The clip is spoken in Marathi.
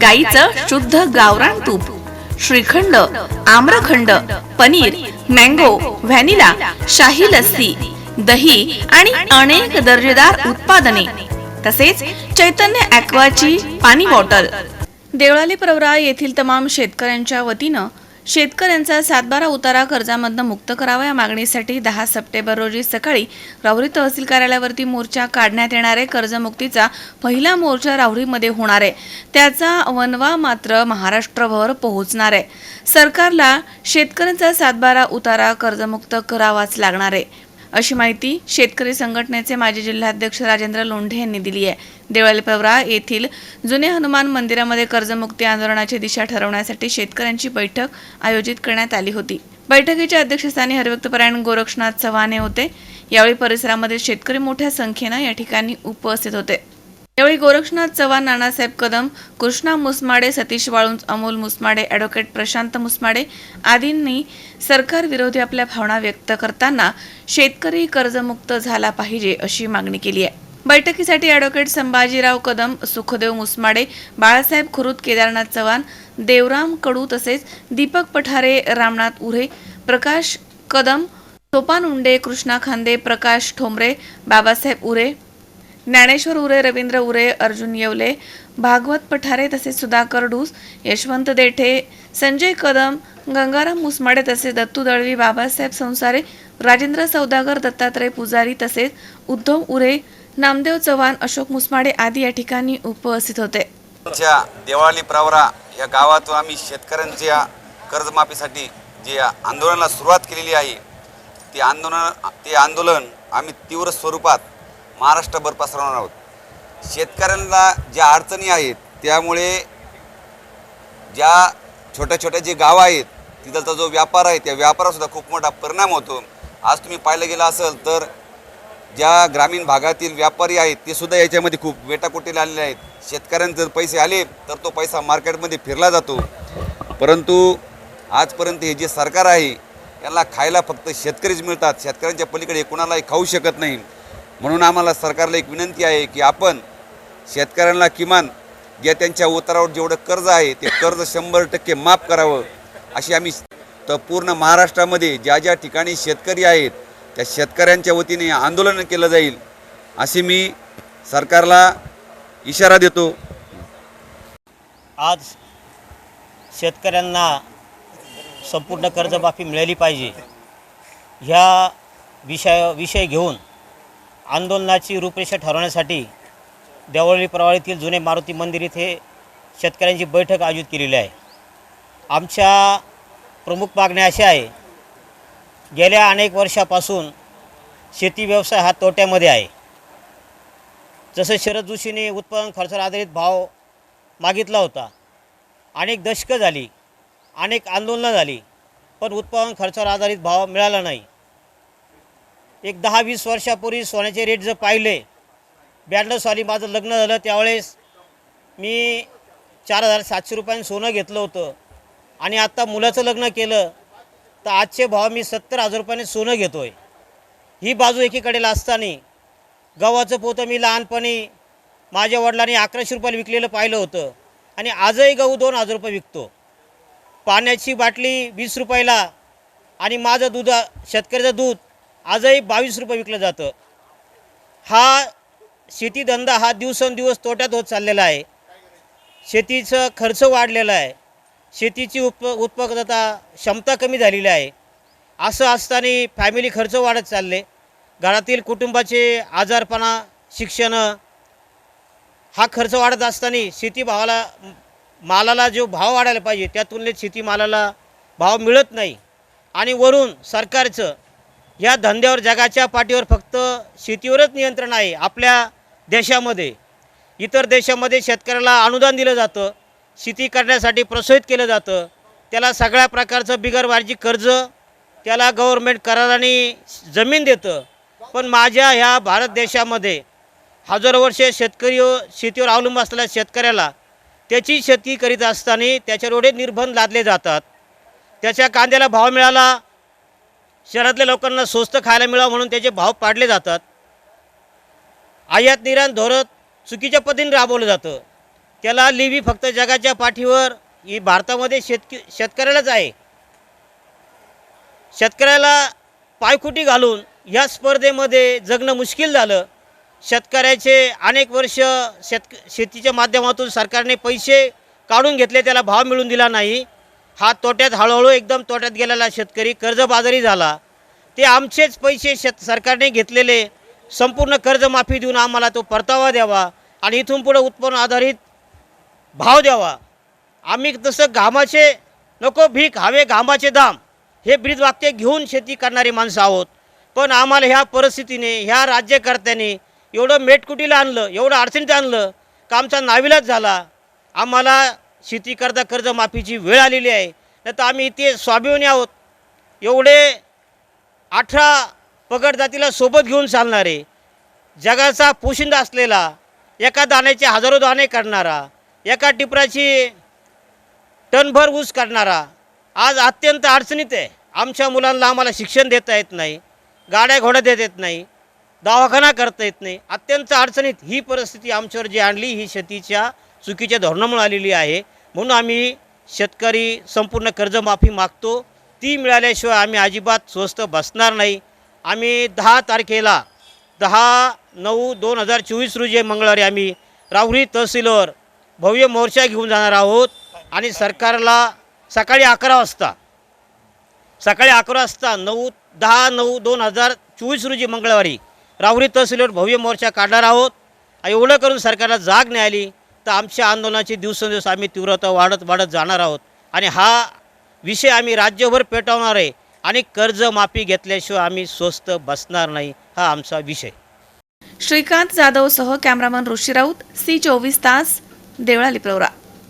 गाईचं शुद्ध गावरान तूप श्रीखंड आम्रखंड पनीर मँगो व्हॅनिला शाही लस्सी दही आणि अनेक दर्जेदार उत्पादने तसेच चैतन्य ॲक्वाची पाणी बॉटल. देवळाली प्रवरा येथील तमाम शेतकऱ्यांच्या वतीनं शेतकऱ्यांचा सातबारा उतारा कर्जामधनं मुक्त करावा या मागणीसाठी दहा सप्टेंबर रोजी सकाळी राहुरी तहसील कार्यालयावरती मोर्चा काढण्यात येणार आहे. कर्जमुक्तीचा पहिला मोर्चा राहुरीमध्ये होणार आहे. त्याचा वनवा मात्र महाराष्ट्रभर पोहोचणार आहे. सरकारला शेतकऱ्यांचा सातबारा उतारा कर्जमुक्त करावाच लागणार आहे. अशी माहिती शेतकरी संघटनेचे माजी जिल्हाध्यक्ष राजेंद्र लोंढे यांनी दिली आहे. देवळाली प्रवरा येथील जुने हनुमान मंदिरामध्ये कर्जमुक्ती आंदोलनाची दिशा ठरवण्यासाठी शेतकऱ्यांची बैठक आयोजित करण्यात आली होती. बैठकीच्या अध्यक्षस्थानी हरिभक्तपरायण गोरक्षनाथ चव्हाणे होते. यावेळी परिसरामध्ये शेतकरी मोठ्या संख्येनं या ठिकाणी उपस्थित होते. यावेळी गोरक्षनाथ चव्हाण नानासाहेब कदम कृष्णा मुसमाडे सतीश वाळुंज अमोल मुसमाडे ॲडव्होकेट प्रशांत मुसमाडे आदींनी सरकार विरोधी आपल्या भावना व्यक्त करताना शेतकरी कर्जमुक्त झाला पाहिजे अशी मागणी केली आहे. बैठकीसाठी ॲडव्होकेट संभाजीराव कदम सुखदेव मुसमाडे बाळासाहेब खुरुत केदारनाथ चव्हाण देवराम कडू तसेच दीपक पठारे रामनाथ उरे प्रकाश कदम सोपान उंडे कृष्णा खांदे प्रकाश ठोंबरे बाबासाहेब उरे ज्ञानेश्वर उरे रवींद्र उरे अर्जुन येवले भागवत पठारे तसेच सुधाकर डूस यशवंत देठे संजय कदम गंगाराम मुसमाडे तसेच दत्तू दळवी बाबासाहेब संसारे राजेंद्र सौदागर दत्तात्रय पुजारी तसेच उद्धव उरे नामदेव चव्हाण अशोक मुसमाडे आदी या ठिकाणी उपस्थित होते. देवाळी प्रवरा या गावातून आम्ही शेतकऱ्यांच्या कर्जमाफीसाठी जे आंदोलनाला सुरुवात केलेली आहे ते आंदोलन ते आंदोलन आम्ही तीव्र स्वरूपात महाराष्ट्रभर पसरवणार आहोत. शेतकऱ्यांना ज्या अडचणी आहेत त्यामुळे ज्या छोट्या छोट्या जे गावं आहेत तिथलचा जो व्यापार आहे त्या व्यापारासुद्धा खूप मोठा परिणाम होतो. आज तुम्ही पाहिलं गेलं असेल तर ज्या ग्रामीण भागातील व्यापारी आहेत ते सुद्धा याच्यामध्ये खूप वेटाकोटीला आलेले आहेत. शेतकऱ्यांचे जर पैसे आले तर तो पैसा मार्केटमध्ये फिरला जातो. परंतु आजपर्यंत हे जे सरकार आहे याला खायला फक्त शेतकरीच मिळतात. शेतकऱ्यांच्या पलीकडे कुणालाही खाऊ शकत नाही. म्हणून आम्हाला सरकारला एक विनंती आहे की आपण शेतकऱ्यांना किमान ज्या त्यांच्या उतारावर जेवढं कर्ज आहे ते कर्ज शंभर टक्के माफ करावं अशी आम्ही तर पूर्ण महाराष्ट्रामध्ये ज्या ज्या ठिकाणी शेतकरी आहेत त्या शेतकऱ्यांच्या वतीने आंदोलन केलं जाईल असे मी सरकारला इशारा देतो. आज शेतकऱ्यांना संपूर्ण कर्जमाफी मिळाली पाहिजे. ह्या विषय विषय घेऊन आंदोलनाची रूपरेषा ठरवण्यासाठी देवळी प्रवाळीतील जुने मारुती मंदिर इथे शेतकऱ्यांची बैठक आयोजित केलेली आहे. आमच्या प्रमुख मागण्या अशा आहे गेल्या अनेक वर्षापासून शेती व्यवसाय हा तोट्यामध्ये आहे. जसं शरद जोशीने उत्पादन खर्चावर आधारित भाव मागितला होता. अनेक दशकं झाली अनेक आंदोलनं झाली पण उत्पादन खर्चावर आधारित भाव मिळाला नाही. एक दहा वीस वर्षापूर्वी सोन्याचे रेट जर पाहिले ब्याण्णव साली माझं लग्न झालं त्यावेळेस मी चार हजार सातशे रुपयांनी सोनं घेतलं होतं. आणि आत्ता मुलाचं लग्न केलं तर आजचे भाव मी सत्तर हजार रुपयाने सोनं घेतो आहे ही बाजू एकीकडेला असताना गव्हाचं पोतं मी लहानपणी माझ्या वडिलांनी अकराशे रुपयाला विकलेलं पाहिलं होतं. आणि आजही गहू दोन हजार रुपये विकतो. पाण्याची बाटली वीस रुपयाला आणि माझं दूध शेतकऱ्याचं दूध आजही बावीस रुपये विकलं जातं. हा शेतीधंदा हा दिवसेंदिवस तोट्यात होत चाललेला आहे. शेतीचं खर्च वाढलेला आहे. शेतीची उप उत्पादकता क्षमता कमी झालेली आहे. असं असताना फॅमिली खर्च वाढत चालले. घरातील कुटुंबाचे आजारपणा शिक्षण हा खर्च वाढत असताना शेती भावाला मालाला जो भाव वाढायला पाहिजे त्या तुलनेत शेतीमालाला भाव मिळत नाही. आणि वरून सरकारचं या धंद्यावर जगाच्या पाठीवर फक्त शेतीवरच नियंत्रण आहे आपल्या देशामध्ये. इतर देशामध्ये शेतकऱ्याला अनुदान दिलं जातं शेती करण्यासाठी प्रोत्साहित केलं जातं. त्याला सगळ्या प्रकारचं बिगर कर्ज त्याला गव्हर्मेंट कराराने जमीन देतं. पण माझ्या ह्या भारत देशामध्ये हजारो वर्षे शेतकरी शेतीवर अवलंबून असलेल्या शेतकऱ्याला त्याची शेती करीत असताना त्याच्यावर एवढे निर्बंध लादले जातात. त्याच्या कांद्याला भाव मिळाला शहरातल्या लोकांना स्वस्त खायला मिळावं म्हणून त्याचे भाव पाडले जातात. आयात निर्यात धोरण चुकीच्या पद्धतीने राबवलं जातं. त्याला लिव्ही फक्त जगाच्या पाठीवर ही भारतामध्ये शेतक शेतकऱ्यालाच आहे. शेतकऱ्याला पायखुटी घालून या स्पर्धेमध्ये जगणं मुश्किल झालं. शेतकऱ्याचे अनेक वर्ष शेतक शेतीच्या माध्यमातून सरकारने पैसे काढून घेतले त्याला भाव मिळून दिला नाही. हा तोट्यात हळूहळू एकदम तोट्यात गेलेला शेतकरी कर्जबाजारी झाला. ते आमचेच पैसे शेत सरकारने घेतलेले. संपूर्ण कर्जमाफी देऊन आम्हाला तो परतावा द्यावा आणि इथून पुढे उत्पन्न आधारित भाव द्यावा. आम्ही तसं घामाचे नको भीक हवे घामाचे दाम हे ब्रीद वाक्य घेऊन शेती करणारी माणसं आहोत. पण आम्हाला ह्या परिस्थितीने ह्या राज्यकर्त्यांनी एवढं मेटकुटीला आणलं एवढं अडचणीत आणलं का आमचा नाविलाच झाला. आम्हाला शेतीकरता कर्जमाफीची वेळ आलेली आहे. नाही तर आम्ही इथे स्वाभिमानी आहोत. एवढे अठरा पगड जातीला सोबत घेऊन चालणारे जगाचा पोशिंदा असलेला एका दाण्याचे हजारो दाणे करणारा एका टिपराची टनभर ऊस करणारा आज अत्यंत अडचणीत आहे. आमच्या मुलांना आम्हाला शिक्षण देता येत नाही गाड्या घोड्या देता येत नाही दवाखाना करता येत नाही. अत्यंत अडचणीत ही परिस्थिती आमच्यावर जी आणली ही शेतीच्या चुकीच्या धोरणामुळे आलेली आहे. म्हणून आम्ही शेतकरी संपूर्ण कर्जमाफी मागतो. ती मिळाल्याशिवाय आम्ही अजिबात स्वस्त बसणार नाही. आम्ही दहा तारखेला दहा नऊ दोन हजार चोवीस रोजी मंगळवारी आम्ही राहुरी तहसीलवर भव्य मोर्चा घेऊन जाणार आहोत आणि सरकारला सकाळी अकरा वाजता सकाळी अकरा वाजता नऊ दहा नऊ दोन हजार चोवीस रोजी मंगळवारी राहुरी तहसीलवर भव्य मोर्चा काढणार आहोत. एवढं करून सरकारला जाग नाही आली. तर आमच्या आंदोलनाची दिवसेंदिवस आम्ही तीव्रता वाढत वाढत जाणार आहोत. आणि हा विषय आम्ही राज्यभर पेटवणार आहे. आणि कर्जमाफी घेतल्याशिवाय आम्ही स्वस्त बसणार नाही हा आमचा विषय. श्रीकांत जाधव सह कॅमेरामन ऋषी राऊत सी चोवीस तास देवळाली प्रवरा.